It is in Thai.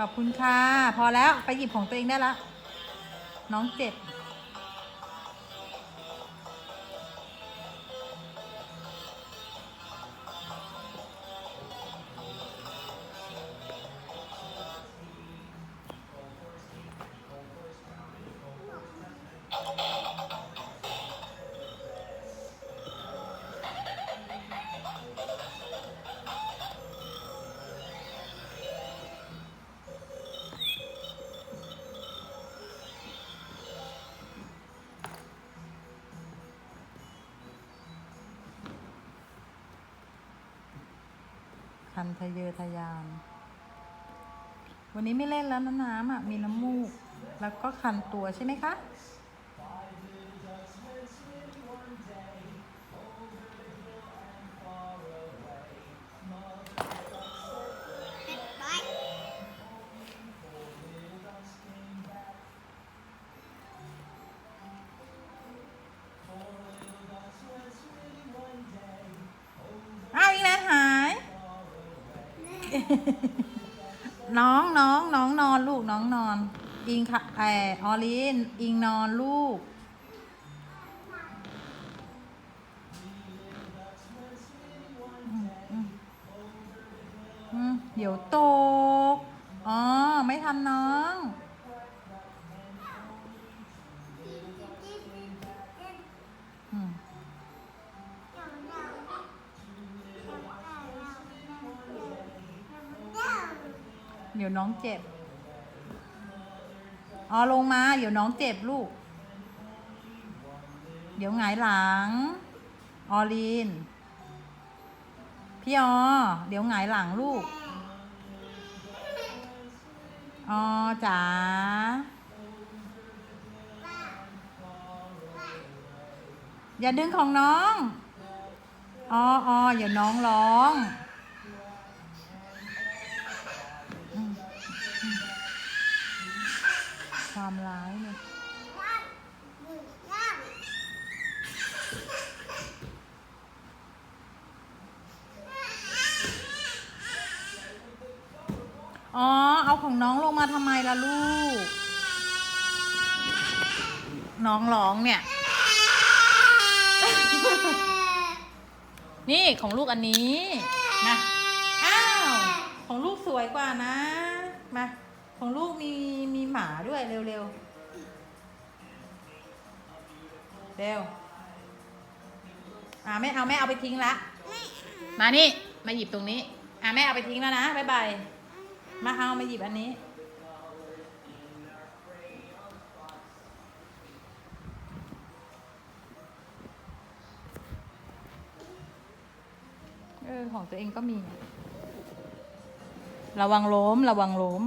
ขอบคุณค่ะ พอแล้วไปหยิบของตัวเองได้ละ น้องเจ็บ คันทะเยอทะยาน วันนี้ไม่เล่นแล้วนะน้ำอะมีน้ำมูก แล้วก็คันตัวใช่ไหมคะ น้องน้องน้องนอนลูกน้องนอน อิงค่ะแอออลินอิงนอนลูก เดี๋ยวตกอ๋อ ไม่ทำน้อง เดี๋ยวน้องเจ็บอ๋อลงมา เดี๋ยวน้องเจ็บลูก เดี๋ยวหงายหลัง ออลีน พี่ออเดี๋ยวหงายหลังลูกอ๋อจ๋า อย่าดึงของน้องอ๋ออ๋ออย่าน้องร้อง ความร้ายเนี่ยอ๋อ เอาของน้องลงมาทำไมล่ะลูก น้องร้องเนี่ย นี่ของลูกอันนี้ มา อ้าว ของลูกสวยกว่านะ มา ของลูกมีมีหมาด้วยเร็วเร็วเร็วอ่าแม่เอาแม่เอาไปทิ้งละ มานี่ มาหยิบตรงนี้ อ่าแม่เอาไปทิ้งแล้วนะบ๊ายบาย มาเอามาหยิบอันนี้ เออของตัวเองก็มี ระวังล้ม ระวังล้ม